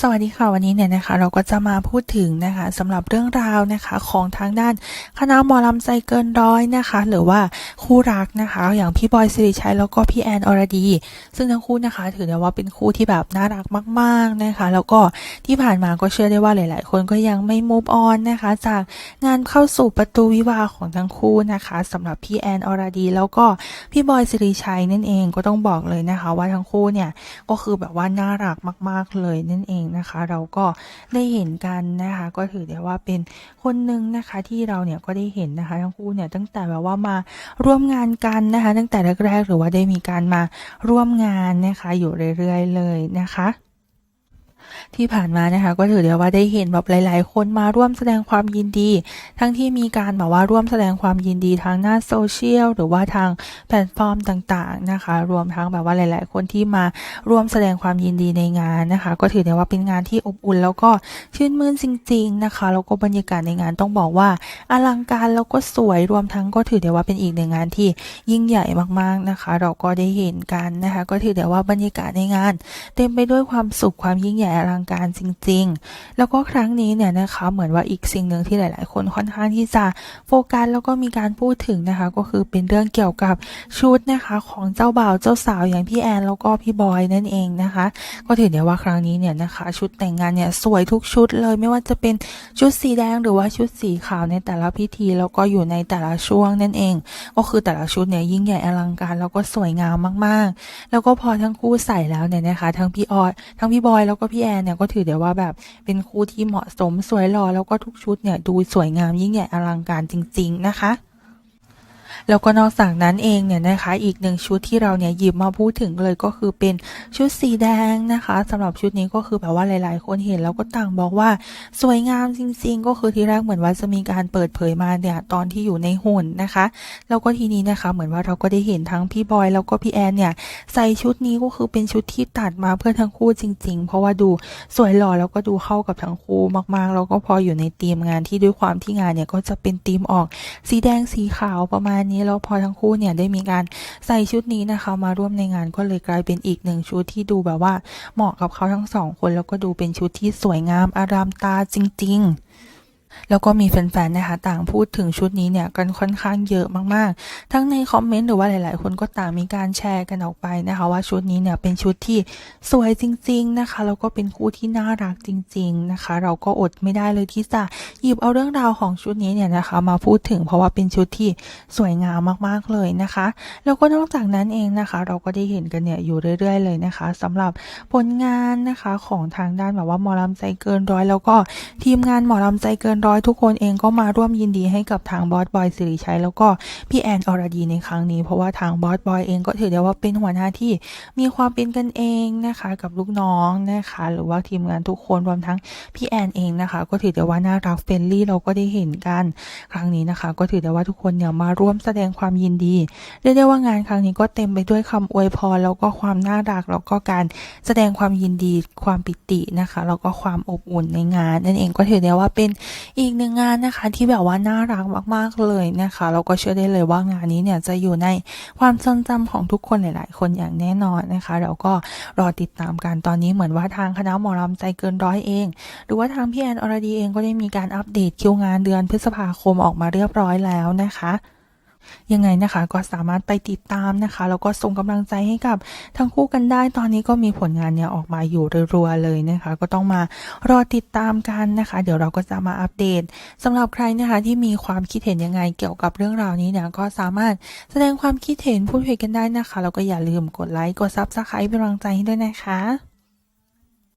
สวัสดีค่ะวันนี้เนี่ยนะคะ เราก็จะมาพูดถึงนะคะสำหรับเรื่องราวนะคะของทางด้านคณะหมอลำใจเกินร้อยนะคะ หรือว่าคู่รักนะคะ อย่างพี่บอยสิริชัยแล้วก็พี่แอนอรดี ซึ่งทั้งคู่นะคะ ถือได้ว่าเป็นคู่ที่แบบน่ารักมากๆนะคะ แล้วก็ที่ผ่านมาก็เชื่อได้ว่าหลาย ๆ คนก็ยังไม่ move on นะคะ จากงานเข้าสู่ประตูวิวาของทั้งคู่นะคะสำหรับพี่แอนอรดี แล้วก็พี่บอยสิริชัยนั่นเองก็ต้องบอกเลยนะคะ ว่าทั้งคู่เนี่ยก็คือแบบว่าน่ารักมาก ๆเลยนั่นเองนะคะ เราก็ได้เห็นกันนะคะ ก็ถือได้ว่าเป็นคนหนึ่งนะคะที่เราเนี่ยก็ได้เห็นนะคะทั้งคู่เนี่ยตั้งแต่แบบว่ามาร่วมงานกันนะคะ ตั้งแต่แรกๆหรือว่าได้มีการมาร่วมงานนะคะอยู่เรื่อยๆเลยนะคะ ที่ผ่านมานะคะ ก็ถือได้ว่าได้เห็นแบบหลาย ๆ คนมาร่วมแสดงความยินดี ทั้งที่มีการแบบว่าร่วมแสดงความยินดีทางหน้าโซเชียลหรือว่าทางแพลตฟอร์มต่าง ๆ นะคะ รวมทั้งแบบว่าหลาย ๆ คนที่มาร่วมแสดงความยินดีในงานนะคะ ก็ถือได้ว่าเป็นงานที่อบอุ่น แล้วก็ชื่นมื่นจริง ๆ นะคะแล้วก็บรรยากาศในงานต้องบอกว่าอลังการแล้วก็สวยรวมทั้งก็ถือได้ว่าเป็นอีกหนึ่งงานที่ยิ่งใหญ่มาก ๆ นะคะ เราก็ได้เห็นกันนะคะ ก็ถือได้ว่าบรรยากาศในงาน เต็มไปด้วยความสุขความยิ่งใหญ่อลังการจริง ๆ แล้วก็ครั้งนี้เนี่ยนะคะเหมือนว่าอีกสิ่งหนึ่งที่หลาย ๆ คนค่อนข้างที่จะโฟกัสแล้วก็มีการพูดถึงนะคะก็คือเป็นเรื่องเกี่ยวกับชุดนะคะของเจ้าบ่าวเจ้าสาวอย่างพี่แอนแล้วก็พี่บอยนั่นเองนะคะ ก็ถือได้ว่าครั้งนี้เนี่ยนะคะ ชุดแต่งงานเนี่ยสวยทุกชุดเลยไม่ว่าจะเป็นชุดสีแดงหรือว่าชุดสีขาวในแต่ละพิธี แล้วก็อยู่ในแต่ละช่วงนั่นเอง ก็คือแต่ละชุดเนี่ยยิ่งใหญ่อลังการแล้วก็สวยงามมาก ๆ แล้วก็พอทั้งคู่ใส่แล้วเนี่ยนะคะ ทั้งพี่ออยทั้งพี่บอยแล้วก็พี่แอนเนี่ยก็ถือได้ว่าแบบเป็นคู่ที่เหมาะสมสวยหล่อแล้วก็ทุกชุดเนี่ยดูสวยงามยิ่งใหญ่อลังการจริง ๆ นะคะ แล้วก็นอกจากนั้นเองเนี่ยนะคะอีกหนึ่งชุดที่เราเนี่ยหยิบมาพูดถึงเลยก็คือเป็นชุดสีแดงนะคะสำหรับชุดนี้ก็คือแบบว่าหลาย ๆ คนเห็นแล้วก็ต่างบอกว่าสวยงามจริง ๆ ก็คือที่แรกเหมือนว่าจะมีการเปิดเผยมาเนี่ยตอนที่อยู่ในหุ่นนะคะ แล้วก็ทีนี้นะคะเหมือนว่าเราก็ได้เห็นทั้งพี่บอยแล้วก็พี่แอนเนี่ยใส่ชุดนี้ก็คือเป็นชุดที่ตัดมาเพื่อทั้งคู่จริง ๆ เพราะว่าดูสวยหล่อแล้วก็ดูเข้ากับทั้งคู่มาก ๆ แล้วก็พออยู่ในธีมงานที่ด้วยความที่งานเนี่ยก็จะเป็นธีมออกสีแดงสีขาวประมาณนี้แล้วพอทั้งคู่เนี่ยได้มีการใส่ชุดนี้นะคะ มาร่วมในงานก็เลยกลายเป็นอีกหนึ่งชุดที่ดูแบบว่าเหมาะกับเขาทั้งสองคนแล้วก็ดูเป็นชุดที่สวยงามอารามตาจริง ๆ แล้วก็มีแฟนๆนะคะต่างพูดถึงชุดนี้เนี่ยกันค่อนข้างเยอะมากๆ ทั้งในคอมเมนต์หรือว่าหลายๆ คนก็ต่างมีการแชร์กันออกไปนะคะว่าชุดนี้เนี่ยเป็นชุดที่สวยจริง ๆนะคะแล้วก็เป็นคู่ที่น่ารักจริง ๆนะคะ เราก็อดไม่ได้เลยที่จะหยิบเอาเรื่องราวของชุดนี้เนี่ยนะคะ มาพูดถึงเพราะว่าเป็นชุดที่สวยงามมากๆเลยนะคะ แล้วก็นอกจากนั้นเองนะคะ เราก็ได้เห็นกันเนี่ยอยู่เรื่อย ๆ เลยนะคะสำหรับผลงานนะคะของทางด้านแบบว่าหมอลำใจเกินร้อยแล้วก็ทีมงานหมอลำใจเกินร้อยทุกคนเองก็มาร่วมยินดีให้กับทางบอสบอยสิริชัยแล้วก็พี่แอนอรดีในครั้งนี้ เพราะว่าทางบอสบอยเองก็ถือได้ว่าเป็นหัวหน้าที่มีความเป็นกันเองนะคะกับลูกน้องนะคะ หรือว่าทีมงานทุกคนรวมทั้งพี่แอนเองนะคะ ก็ถือได้ว่าน่ารักเฟรนลี่เราก็ได้เห็นกันครั้งนี้นะคะ ก็ถือได้ว่าทุกคนเนี่ยมาร่วมแสดงความยินดีเรียกได้ว่างานครั้งนี้ก็เต็มไปด้วยคำอวยพรแล้วก็ความน่ารักแล้วก็การแสดงความยินดีความปิตินะคะแล้วก็ความอบอุ่นในงาน นั่นเองก็ถือได้ว่าเป็นอีกหนึ่งงานนะคะที่แบบว่าน่ารักมากๆเลยนะคะ เราก็เชื่อได้เลยว่างานนี้เนี่ยจะอยู่ในความทรงจำของทุกคนหลาย ๆ คนอย่างแน่นอนนะคะ เราก็รอติดตามกันตอนนี้เหมือนว่าทางคณะหมอลำใจเกินร้อยเอง หรือว่าทางพี่แอนอรดีเองก็ได้มีการอัปเดตคิวงานเดือนพฤษภาคมออกมาเรียบร้อยแล้วนะคะ ยังไงนะคะ ก็สามารถไปติดตามนะคะ แล้วก็ส่งกำลังใจให้กับทั้งคู่กันได้ ตอนนี้ก็มีผลงานเนี่ยออกมาอยู่รัวๆเลยนะคะ ก็ต้องมารอติดตามกันนะคะ เดี๋ยวเราก็จะมาอัปเดตสำหรับใครนะคะที่มีความคิดเห็นยังไงเกี่ยวกับเรื่องราวนี้เนี่ยก็สามารถแสดงความคิดเห็นพูดคุยกันได้นะคะแล้วก็อย่าลืมกดไลค์กดซับสไครป์เป็นกำลังใจให้ด้วยนะคะ